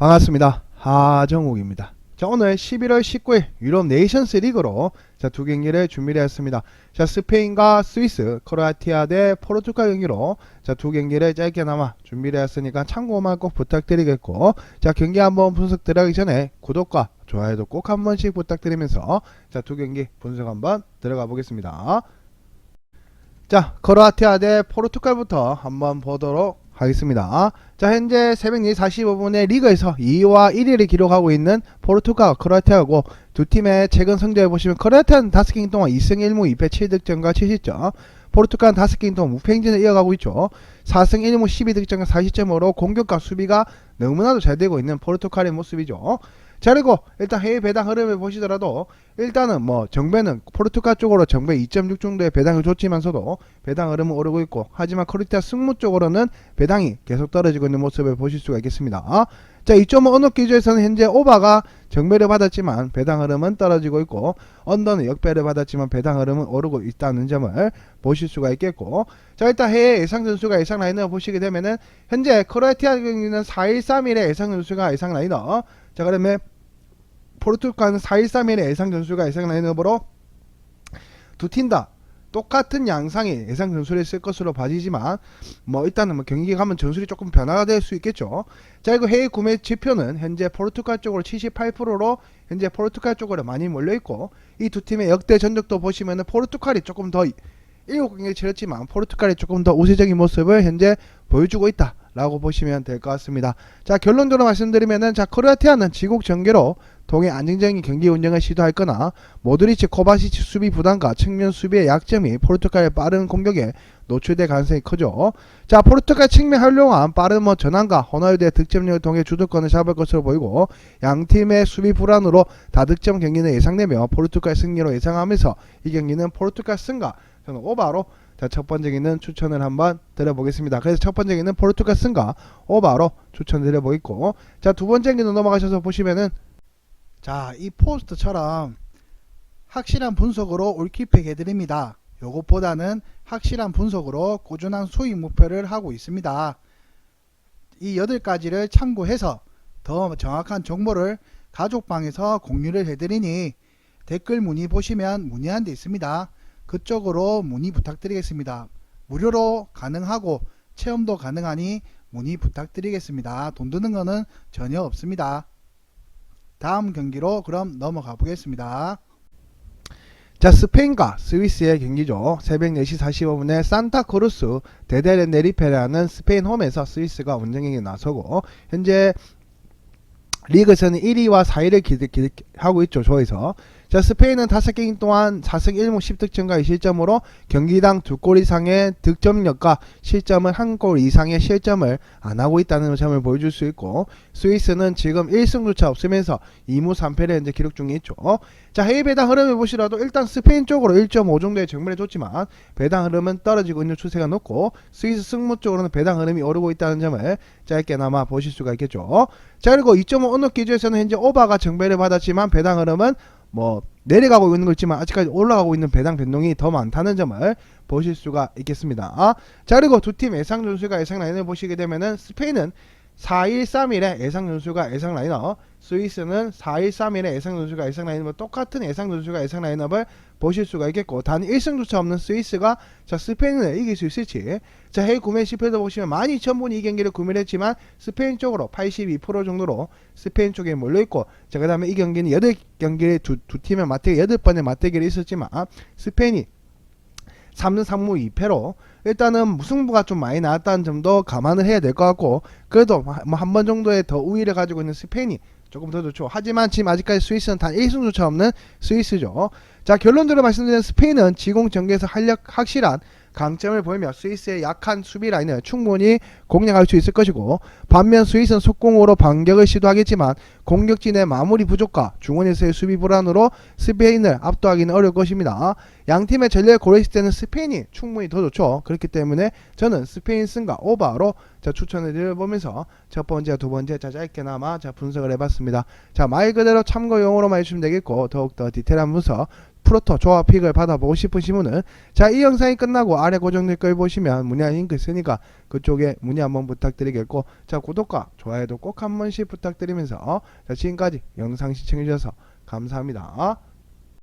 반갑습니다. 하정욱입니다. 자, 오늘 11월 19일 유럽 네이션스 리그로 자, 두 경기를 준비를 했습니다. 자, 스페인과 스위스, 크로아티아 대 포르투갈 경기로 자, 두 경기를 짧게나마 준비를 했으니까 참고만 꼭 부탁드리겠고 자, 경기 한번 분석 들어가기 전에 구독과 좋아요도 꼭 한 번씩 부탁드리면서 자, 두 경기 분석 한번 들어가 보겠습니다. 자, 크로아티아 대 포르투갈부터 한번 보도록 하겠습니다. 자, 현재 새벽 4시 45분에 리그에서 2위와 1위를 기록하고 있는 포르투갈, 크로아티아고 두 팀의 최근 성적을 보시면 크로아티아는 5경기 동안 2승 1무 2패 7득점과 7실점 포르투갈은 5경기 동안 무패 행진을 이어가고 있죠. 4승 1무 12득점과 4실점으로 공격과 수비가 너무나도 잘 되고 있는 포르투갈의 모습이죠. 자 그리고 일단 해외 배당 흐름을 보시더라도 일단은 뭐 정배는 포르투갈 쪽으로 정배 2.6 정도의 배당을 줬지만서도 배당 흐름은 오르고 있고 하지만 크로아티아 승무 쪽으로는 배당이 계속 떨어지고 있는 모습을 보실 수가 있겠습니다. 자 2.5 언어 기조에서는 현재 오바가 정배를 받았지만 배당 흐름은 떨어지고 있고 언더는 역배를 받았지만 배당 흐름은 오르고 있다는 점을 보실 수가 있겠고 자 일단 해외 예상 선수가 예상 라인을 보시게 되면은 현재 크로아티아 경기는 4-1-3-1의 예상 선수가 예상 라인업 자 그러면 포르투갈은 4-1-3-1의 예상 전술과 예상 라인업으로 두 팀 다 똑같은 양상의 예상 전술을 쓸 것으로 봐지지만 뭐 일단은 뭐 경기 가면 전술이 조금 변화가 될 수 있겠죠. 자 이거 해외 구매 지표는 현재 포르투갈 쪽으로 78%로 현재 포르투갈 쪽으로 많이 몰려 있고 이 두 팀의 역대 전적도 보시면은 포르투갈이 조금 더 일곱 경기를 치렀지만 포르투갈이 조금 더 우세적인 모습을 현재 보여주고 있다. 라고 보시면 될 것 같습니다. 자 결론적으로 말씀드리면은 자 크로아티아는 지국 전개로 동해 안정적인 경기 운영을 시도할 거나 모드리치 코바시치 수비 부담과 측면 수비의 약점이 포르투갈의 빠른 공격에 노출될 가능성이 크죠. 자 포르투갈 측면 활용한 빠른 뭐 전환과 호날두의 득점력을 통해 주도권을 잡을 것으로 보이고 양 팀의 수비 불안으로 다득점 경기는 예상되며 포르투갈 승리로 예상하면서 이 경기는 포르투갈 승과 저는 오바로 자, 첫 번째 경기는 추천을 한번 드려보겠습니다. 그래서 첫 번째 경기는 포르투갈 승과 오바로 추천드려보겠고, 자, 두 번째 경기는 넘어가셔서 보시면은, 자, 이 포스트처럼 확실한 분석으로 올킬팩 해드립니다. 요것보다는 확실한 분석으로 꾸준한 수익 목표를 하고 있습니다. 이 8가지를 참고해서 더 정확한 정보를 가족방에서 공유를 해드리니 댓글 문의 보시면 문의한 데 있습니다. 그쪽으로 문의 부탁드리겠습니다. 무료로 가능하고 체험도 가능하니 문의 부탁드리겠습니다. 돈 드는 거는 전혀 없습니다. 다음 경기로 그럼 넘어가 보겠습니다. 자 스페인과 스위스의 경기죠. 새벽 4시 45분에 산타크루스 데데레네리페라는 스페인 홈에서 스위스가 원정행에 나서고 현재 리그에서는 1위와 4위를 기대, 기대, 하고 있죠. 조에서. 자, 스페인은 5게임 동안 4승 1무 10득점과 2실점으로 경기당 2골 이상의 득점력과 실점은 1골 이상의 실점을 안 하고 있다는 점을 보여줄 수 있고 스위스는 지금 1승조차 없으면서 2무 3패를 현재 기록 중에 있죠. 자, 해외 배당 흐름을 보시라도 일단 스페인 쪽으로 1.5 정도의 정면에 줬지만 배당 흐름은 떨어지고 있는 추세가 높고 스위스 승무 쪽으로는 배당 흐름이 오르고 있다는 점을 짧게나마 보실 수가 있겠죠. 자, 그리고 2.5 언어 기준에서는 현재 오바가 정배를 받았지만 배당 흐름은 뭐 내려가고 있는 거 있지만 아직까지 올라가고 있는 배당 변동이 더 많다는 점을 보실 수가 있겠습니다. 아, 자 그리고 두 팀 예상 전술과 예상 라인을 보시게 되면은 스페인은 4-1-3-1의 예상 전술과 예상 라인업 스위스는 4-1-3-1의 예상 전술과 예상 라인업 똑같은 예상 전술과 예상 라인업을 보실 수가 있겠고 단 1승조차 없는 스위스가 자 스페인을 이길 수 있을지. 자 해외 구매 지표도 보시면 12,000분이 이 경기를 구매를 했지만 스페인 쪽으로 82% 정도로 스페인 쪽에 몰려있고 자그 다음에 이 경기는 8경기를 두, 두 팀의 맞대기 8번의 맞대기를 있었지만 스페인이 3는 3무 2패로 일단은 무승부가 좀 많이 나왔다는 점도 감안을 해야 될 것 같고 그래도 뭐 한 번 정도의 더 우위를 가지고 있는 스페인이 조금 더 좋죠. 하지만 지금 아직까지 스위스는 단 1승조차 없는 스위스죠. 자 결론적으로 말씀드리면 스페인은 지공 전개에서 활력 확실한 강점을 보이며 스위스의 약한 수비 라인을 충분히 공략할 수 있을 것이고 반면 스위스는 속공으로 반격을 시도하겠지만 공격진의 마무리 부족과 중원에서의 수비 불안으로 스페인을 압도하기는 어려울 것입니다. 양 팀의 전력을 고려했을 때는 스페인이 충분히 더 좋죠. 그렇기 때문에 저는 스페인 승과 오바로 자 추천을 드려보면서 첫 번째, 두 번째 자 짧게나마 자 분석을 해봤습니다. 자 말 그대로 참고용으로만 해주시면 되겠고 더욱더 디테일한 분석 프로토 조합 픽을 받아보고 싶으신 분은 자 이 영상이 끝나고 아래 고정 댓글 보시면 문의한 링크 있으니까 그쪽에 문의 한번 부탁드리겠고 자 구독과 좋아요도 꼭 한 번씩 부탁드리면서 자 지금까지 영상 시청해주셔서 감사합니다.